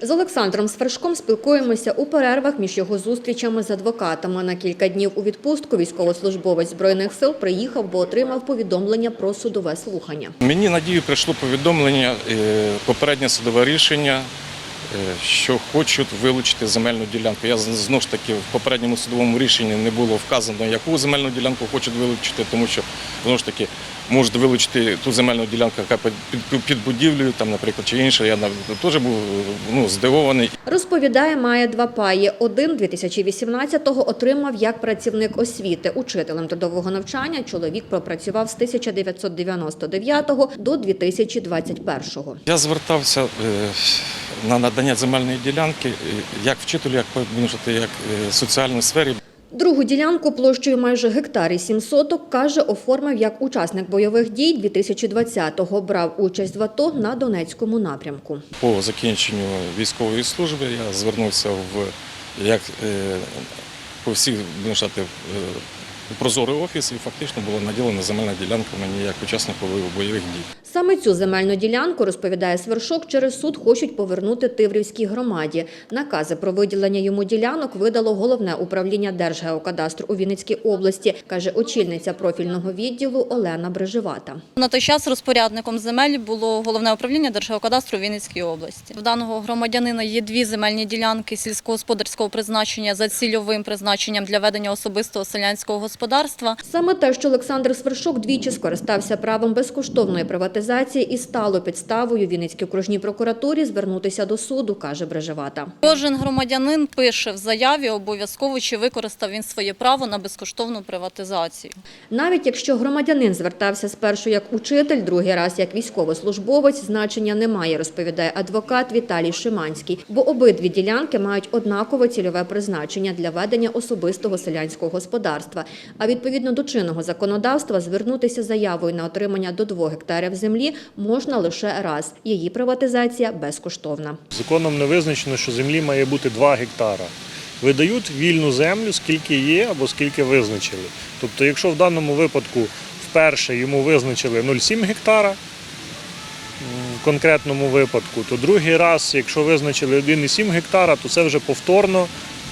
З Олександром Свершком спілкуємося у перервах між його зустрічами з адвокатами. На кілька днів у відпустку військовослужбовець Збройних сил приїхав, бо отримав повідомлення про судове слухання. Мені надію прийшло повідомлення, е, попереднє судове рішення, е, що хочуть вилучити земельну ділянку. Я знову ж таки в попередньому судовому рішенні не було вказано, яку земельну ділянку хочуть вилучити, тому що знову ж таки можуть вилучити ту земельну ділянку, яка під, під, будівлею, там, наприклад, чи інше. Я теж був ну, здивований. Розповідає, має два паї. Один 2018-го отримав як працівник освіти. Учителем трудового навчання чоловік пропрацював з 1999 до 2021-го. Я звертався е, на надання земельної ділянки е, як вчителю, як як е, в соціальній сфері. Другу ділянку площею майже гектар і сім каже, оформив як учасник бойових дій 2020-го. Брав участь в АТО на Донецькому напрямку. По закінченню військової служби я звернувся в як е, по всіх у прозорий офіс і фактично була наділена земельна ділянка мені як учаснику бойових дій. Саме цю земельну ділянку, розповідає Свершок, через суд хочуть повернути Тиврівській громаді. Накази про виділення йому ділянок видало головне управління Держгеокадастру у Вінницькій області, каже очільниця профільного відділу Олена Брежевата. На той час розпорядником земель було головне управління Держгеокадастру у Вінницькій області. В даного громадянина є дві земельні ділянки сільськогосподарського призначення за цільовим призначенням для ведення особистого селянського господарства. Саме те, що Олександр Свершок двічі скористався правом безкоштовної приватизації і стало підставою Вінницькій окружній прокуратурі звернутися до суду, каже Брежевата. Кожен громадянин пише в заяві обов'язково, чи використав він своє право на безкоштовну приватизацію. Навіть якщо громадянин звертався спершу як учитель, другий раз як військовослужбовець, значення немає, розповідає адвокат Віталій Шиманський, бо обидві ділянки мають однакове цільове призначення для ведення особистого селянського господарства. А відповідно до чинного законодавства звернутися заявою на отримання до 2 гектарів землі можна лише раз. Її приватизація безкоштовна. Законом не визначено, що землі має бути 2 гектара. Видають вільну землю, скільки є або скільки визначили. Тобто, якщо в даному випадку вперше йому визначили 0,7 гектара, в конкретному випадку, то другий раз, якщо визначили 1,7 гектара, то це вже повторно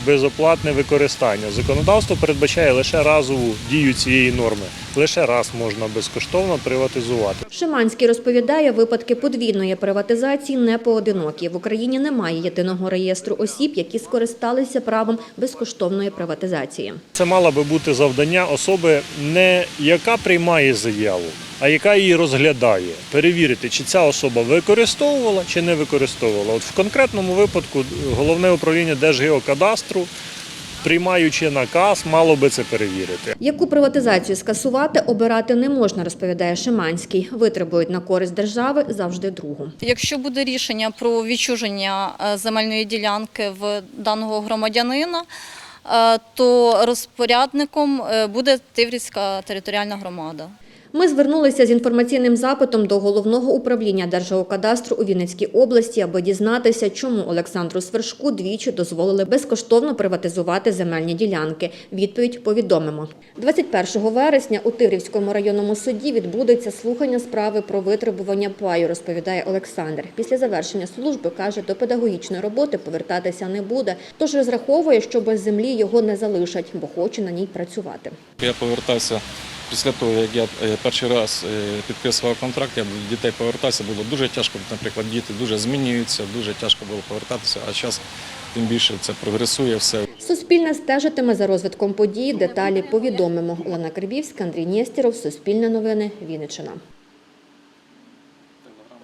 безоплатне використання. Законодавство передбачає лише разову дію цієї норми. Лише раз можна безкоштовно приватизувати. Шиманський розповідає, випадки подвійної приватизації не поодинокі. В Україні немає єдиного реєстру осіб, які скористалися правом безкоштовної приватизації. Це мало би бути завдання особи, не яка приймає заяву, а яка її розглядає. Перевірити, чи ця особа використовувала чи не використовувала. От в конкретному випадку головне управління Держгеокадастру, приймаючи наказ, мало би це перевірити. Яку приватизацію скасувати, обирати не можна, розповідає Шиманський. Витребують на користь держави завжди другу. Якщо буде рішення про відчуження е, земельної ділянки в даного громадянина, е, то розпорядником е, буде Тиврівська територіальна громада. Ми звернулися з інформаційним запитом до головного управління Держгеокадастру у Вінницькій області, аби дізнатися, чому Олександру Свершку двічі дозволили безкоштовно приватизувати земельні ділянки. Відповідь повідомимо. 21 вересня у Тиврівському районному суді відбудеться слухання справи про витребування паю, розповідає Олександр. Після завершення служби каже, до педагогічної роботи повертатися не буде, тож розраховує, що без землі його не залишать, бо хоче на ній працювати. Я повертався після того, як я е, перший раз е, підписував контракт, я дітей повертався, було дуже тяжко, наприклад, діти дуже змінюються, дуже тяжко було повертатися, а зараз тим більше це прогресує все. Суспільне стежитиме за розвитком подій. Деталі повідомимо. Олена Карбівська, Андрій Нєстєров, Суспільне новини, Вінниччина.